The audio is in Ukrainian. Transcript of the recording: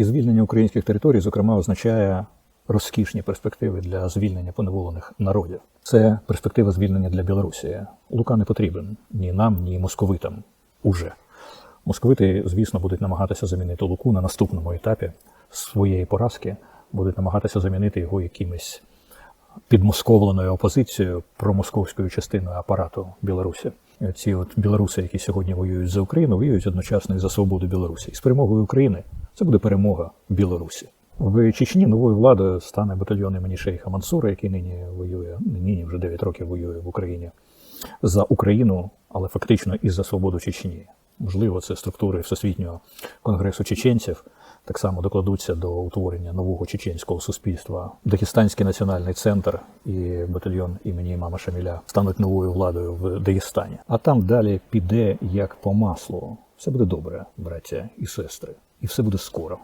І звільнення українських територій, зокрема, означає розкішні перспективи для звільнення поневолених народів. Це перспектива звільнення для Білорусі. Лука не потрібен ні нам, ні московитам. Уже московити, звісно, будуть намагатися замінити Луку на наступному етапі своєї поразки, будуть намагатися замінити його якимось підмосковленою опозицією промосковською частиною апарату Білорусі. Ці от білоруси, які сьогодні воюють за Україну, воюють одночасно і за свободу Білорусі. І з перемогою України це буде перемога Білорусі. В Чечні новою владою стане батальйон імені Шейха Мансура, який нині воює, нині вже 9 років воює в Україні за Україну, але фактично і за свободу Чечні. Можливо, це структури Всесвітнього конгресу чеченців так само докладуться до утворення нового чеченського суспільства. Дагестанський національний центр і батальйон імені Мама Шаміля стануть новою владою в Дагестані. А там далі піде як по маслу. Все буде добре, браття і сестри, і все буде скоро.